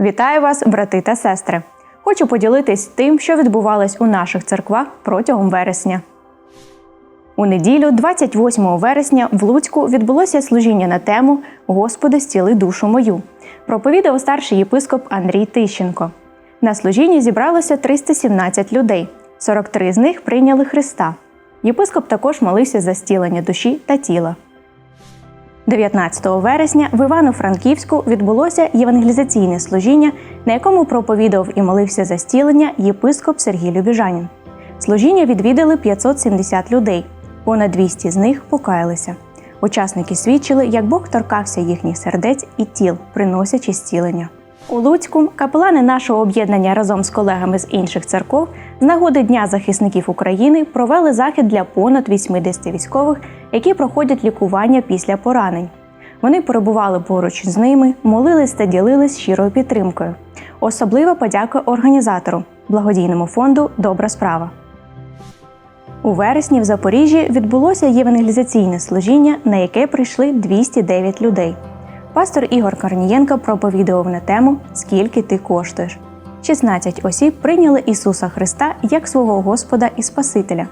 Вітаю вас, брати та сестри! Хочу поділитись тим, що відбувалось у наших церквах протягом вересня. У неділю, 28 вересня, в Луцьку відбулося служіння на тему Господи, стіли душу мою. Проповідав старший єпископ Андрій Тищенко. На служінні зібралося 317 людей. 43 з них прийняли Христа. Єпископ також молився за стілення душі та тіла. 19 вересня в Івано-Франківську відбулося євангелізаційне служіння, на якому проповідав і молився за стілення єпископ Сергій Любіжанін. Служіння відвідали 570 людей. Понад 200 з них покаялися. Учасники свідчили, як Бог торкався їхніх сердець і тіл, приносячи зцілення. У Луцьку капелани нашого об'єднання разом з колегами з інших церков з нагоди Дня захисників України провели захід для понад 80 військових, які проходять лікування після поранень. Вони перебували поруч з ними, молились та ділились щирою підтримкою. Особлива подяка організатору благодійному фонду Добра справа. У вересні в Запоріжжі відбулося євангелізаційне служіння, на яке прийшли 209 людей. Пастор Ігор Корнієнко проповідував на тему Скільки ти коштуєш. 16 осіб прийняли Ісуса Христа як свого Господа і Спасителя.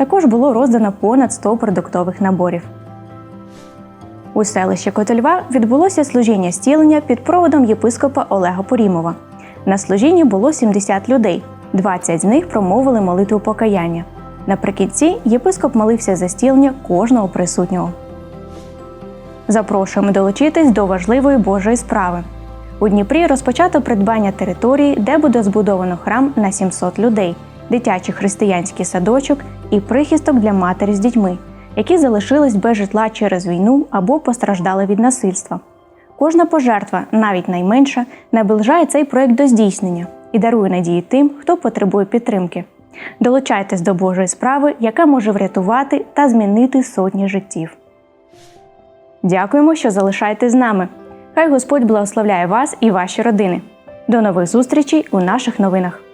Також було роздано понад 100 продуктових наборів. У селищі Котельва відбулося служіння стілення під проводом єпископа Олега Порімова. На служінні було 70 людей, 20 з них промовили молитву покаяння. Наприкінці єпископ молився за стілення кожного присутнього. Запрошуємо долучитись до важливої Божої справи. У Дніпрі розпочато придбання території, де буде збудовано храм на 700 людей, дитячий християнський садочок і прихисток для матері з дітьми, які залишились без житла через війну або постраждали від насильства. Кожна пожертва, навіть найменша, наближає цей проект до здійснення і дарує надії тим, хто потребує підтримки. Долучайтесь до Божої справи, яка може врятувати та змінити сотні життів. Дякуємо, що залишаєтесь з нами. Хай Господь благословляє вас і ваші родини. До нових зустрічей у наших новинах.